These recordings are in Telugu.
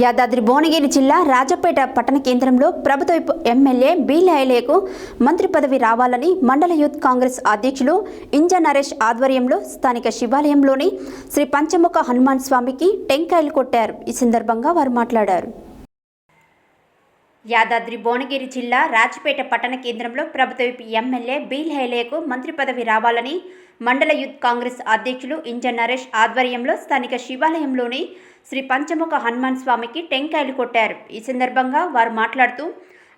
యాదాద్రి భువనగిరి జిల్లా రాజపేట పట్టణ కేంద్రంలో ప్రభుత్వ ఎమ్మెల్యే బి లైలేకు మంత్రి పదవి రావాలని మండల యూత్ కాంగ్రెస్ అధ్యక్షులు ఇంజ నరేష్ ఆధ్వర్యంలో స్థానిక శివాలయంలోని శ్రీ పంచముఖ హనుమాన్ స్వామికి టెంకాయలు కొట్టారు. ఈ సందర్భంగా వారు మాట్లాడారు. యాదాద్రి భువనగిరి జిల్లా రాజపేట పట్టణ కేంద్రంలో ప్రభుత్వ ఎమ్మెల్యే బీల్ హైలేకు మంత్రి పదవి రావాలని మండల యూత్ కాంగ్రెస్ అధ్యక్షులు ఇంజన్ నరేష్ ఆధ్వర్యంలో స్థానిక శివాలయంలోని శ్రీ పంచముఖ హనుమాన్ స్వామికి టెంకాయలు కొట్టారు. ఈ సందర్భంగా వారు మాట్లాడుతూ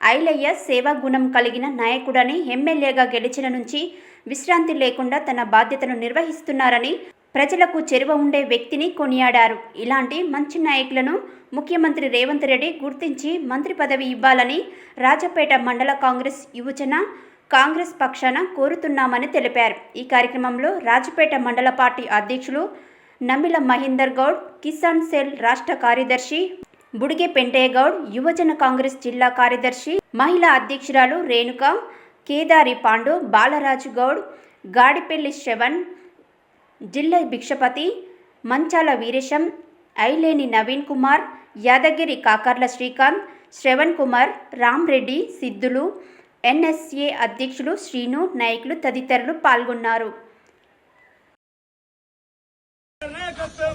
ఐలయ్య సేవా గుణం కలిగిన నాయకుడని ఎమ్మెల్యేగా గెలిచిన నుంచి విశ్రాంతి లేకుండా తన బాధ్యతను నిర్వహిస్తున్నారని ప్రజలకు చెరువ ఉండే వ్యక్తిని కొనియాడారు. ఇలాంటి మంచి నాయకులను ముఖ్యమంత్రి రేవంత్ రెడ్డి గుర్తించి మంత్రి పదవి ఇవ్వాలని రాజపేట మండల కాంగ్రెస్ యువజన కాంగ్రెస్ పక్షాన కోరుతున్నామని తెలిపారు. ఈ కార్యక్రమంలో రాజపేట మండల పార్టీ అధ్యక్షులు నమ్మిల మహేందర్ గౌడ్ కిసాన్ సెల్ రాష్ట్ర కార్యదర్శి బుడిగే పెంటయ్య గౌడ్ యువజన కాంగ్రెస్ జిల్లా కార్యదర్శి మహిళా అధ్యక్షురాలు రేణుక కేదారి పాండు బాలరాజు గౌడ్ గాడిపెల్లి శ్రవణ్ జిల్లా భిక్షపతి మంచాల వీరేశం ఐలేని నవీన్ కుమార్ యాదగిరి కాకర్ల శ్రీకాంత్ శ్రవణ్ కుమార్ రామ్ రెడ్డి సిద్ధులు ఎన్ఎస్ఏ అధ్యక్షులు శ్రీను నాయకులు తదితరులు పాల్గొన్నారు. నాయకత్వం